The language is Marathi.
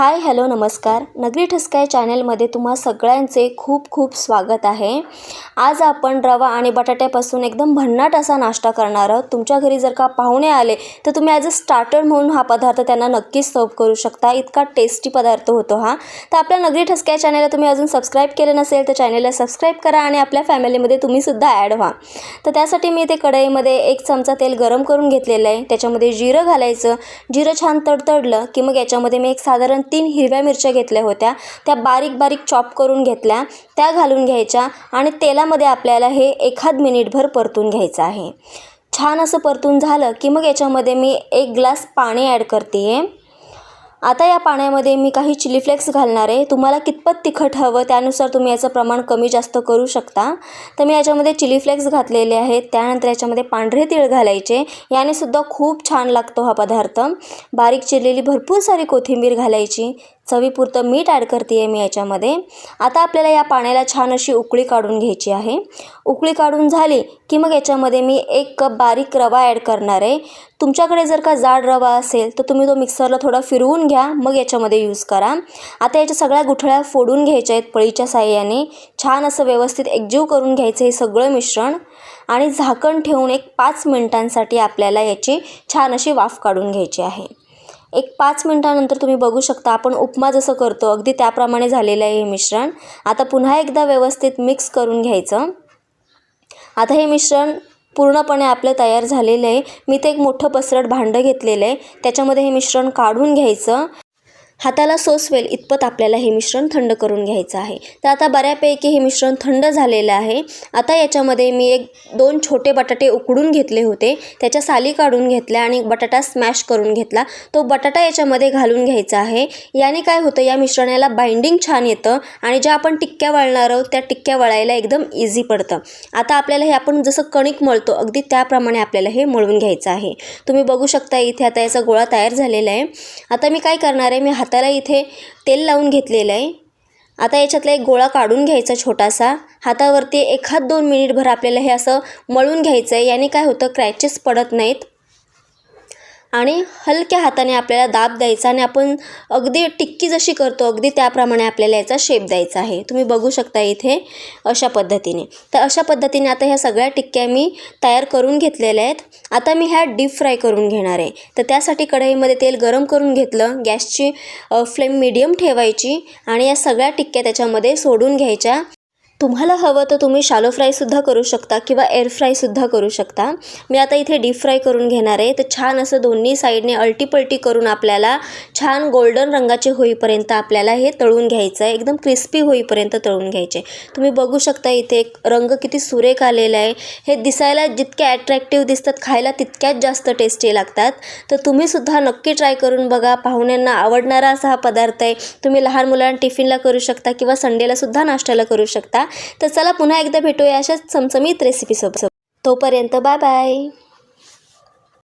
हाय हॅलो नमस्कार. नगरी ठसकाय चॅनलमध्ये तुम्हा सगळ्यांचे खूप खूप स्वागत आहे. आज आपण रवा आणि बटाट्यापासून एकदम भन्नाट असा नाश्ता करणार आहोत. तुमच्या घरी जर का पाहुणे आले तर तुम्ही ॲज अ स्टार्टर म्हणून हा पदार्थ त्यांना नक्कीच सर्व करू शकता. इतका टेस्टी पदार्थ होतो हा. तर आपल्या नगरी ठसकाय चॅनलला तुम्ही अजून सबस्क्राईब केलं नसेल तर चॅनलला सबस्क्राईब करा आणि आपल्या फॅमिलीमध्ये तुम्हीसुद्धा ॲड व्हा. तर त्यासाठी मी ते कढईमध्ये एक चमचा तेल गरम करून घेतलेलं आहे. त्याच्यामध्ये जिरं घालायचं. जिरं छान तडतडलं की मग याच्यामध्ये मी एक साधारण तीन हिरव्या मिरच्या घेतल्या होत्या. त्या बारीक बारीक चॉप करून घेतल्या. त्या घालून घ्यायच्या आणि तेलामध्ये आपल्याला हे एखाद मिनिटभर परतून घ्यायचं आहे. छान असं परतून झालं की मग याच्यामध्ये मी एक ग्लास पाणी ॲड करते आहे आता या पाण्यामध्ये मी काही चिली फ्लेक्स घालणार आहे. तुम्हाला कितपत तिखट हवं त्यानुसार तुम्ही याचं प्रमाण कमी जास्त करू शकता. तर मी याच्यामध्ये चिली फ्लेक्स घातलेले आहेत. त्यानंतर याच्यामध्ये पांढरे तीळ घालायचे. याने सुद्धा खूप छान लागतो हा पदार्थ. बारीक चिरलेली भरपूर सारी कोथिंबीर घालायची. चवीपुरतं मीठ ॲड करते आहे मी याच्यामध्ये. आता आपल्याला या पाण्याला छान अशी उकळी काढून घ्यायची आहे. उकळी काढून झाली की मग याच्यामध्ये मी एक कप बारीक रवा ॲड करणार आहे. तुमच्याकडे जर का जाड रवा असेल तर तुम्ही तो मिक्सरला थोडा फिरवून घ्या मग याच्यामध्ये यूज करा. आता याच्या सगळ्या गुठळ्या फोडून घ्यायच्या आहेत पळीच्या साह्याने. छान असं व्यवस्थित एकजीव करून घ्यायचं हे सगळं मिश्रण. आणि झाकण ठेवून एक पाच मिनटांसाठी आपल्याला याची छान अशी वाफ काढून घ्यायची आहे. एक पाच मिनटानंतर तुम्ही बघू शकता आपण उपमा जसं करतो अगदी त्याप्रमाणे झालेलं आहे हे मिश्रण. आता पुन्हा एकदा व्यवस्थित मिक्स करून घ्यायचं. आता हे मिश्रण पूर्णपणे आपलं तयार झालेलं आहे. मी ते एक मोठं पसरट भांडं घेतलेलं आहे. त्याच्यामध्ये हे मिश्रण काढून घ्यायचं. हाताला सोसवेल इतपत आपल्याला हे मिश्रण थंड करून घ्यायचं आहे. तर आता बऱ्यापैकी हे मिश्रण थंड झालेलं आहे. आता याच्यामध्ये मी एक दोन छोटे बटाटे उकडून घेतले होते. त्याच्या साली काढून घेतल्या आणि बटाटा स्मॅश करून घेतला. तो बटाटा याच्यामध्ये घालून घ्यायचा आहे. याने काय होतं या मिश्रणाला बाइंडिंग छान येतं आणि ज्या आपण टिक्क्या वळणार आहोत त्या टिक्क्या वळायला एकदम इझी पडतं. आता आपल्याला हे आपण जसं कणिक मळतो अगदी त्याप्रमाणे आपल्याला हे मळून घ्यायचं आहे. तुम्ही बघू शकता इथे आता याचा गोळा तयार झालेला आहे. आता मी काय करणार आहे मी हाताला इथे तेल लावून घेतलेलं आहे. आता याच्यातला एक गोळा काढून घ्यायचा छोटासा. हातावरती एखाद दोन मिनिटभर आपल्याला हे असं मळून घ्यायचं आहे याने काय होतं? क्रॅचेस पडत नाहीत. आणि हलक्या हाताने आपल्याला दाब द्यायचा आणि आपण अगदी टिक्की जशी करतो अगदी त्याप्रमाणे आपल्याला याचा शेप द्यायचा आहे. तुम्ही बघू शकता इथे अशा पद्धतीने. तर अशा पद्धतीने आता ह्या सगळ्या टिक्क्या मी तयार करून घेतलेल्या आहेत. आता मी ह्या डीप फ्राय करून घेणार आहे. तर त्यासाठी कढईमध्ये तेल गरम करून घेतलं. गॅसची फ्लेम मिडियम ठेवायची आणि या सगळ्या टिक्क्या त्याच्यामध्ये सोडून घ्यायच्या. तुम्हाला हवं तर तुम्ही शालो फ्रायसुद्धा करू शकता किंवा एअर फ्रायसुद्धा करू शकता. मी आता इथे डीप फ्राय करून घेणार आहे. तर छान असं दोन्ही साईडने अल्टीपल्टी करून आपल्याला छान गोल्डन रंगाचे होईपर्यंत आपल्याला हे तळून घ्यायचं आहे. एकदम क्रिस्पी होईपर्यंत तळून घ्यायचे तुम्ही बघू शकता इथे रंग किती सुरेख आलेला आहे. हे दिसायला जितके ॲट्रॅक्टिव्ह दिसतात खायला तितक्याच जास्त टेस्टी लागतात. तर तुम्हीसुद्धा नक्की ट्राय करून बघा. पाहुण्यांना आवडणारा असा हा पदार्थ आहे. तुम्ही लहान मुलांना टिफिनला करू शकता किंवा संडेलासुद्धा नाश्त्याला करू शकता. तर चला पुन्हा एकदा भेटूया अशाच चमचमीत रेसिपीसोबत तोपर्यंत बाय बाय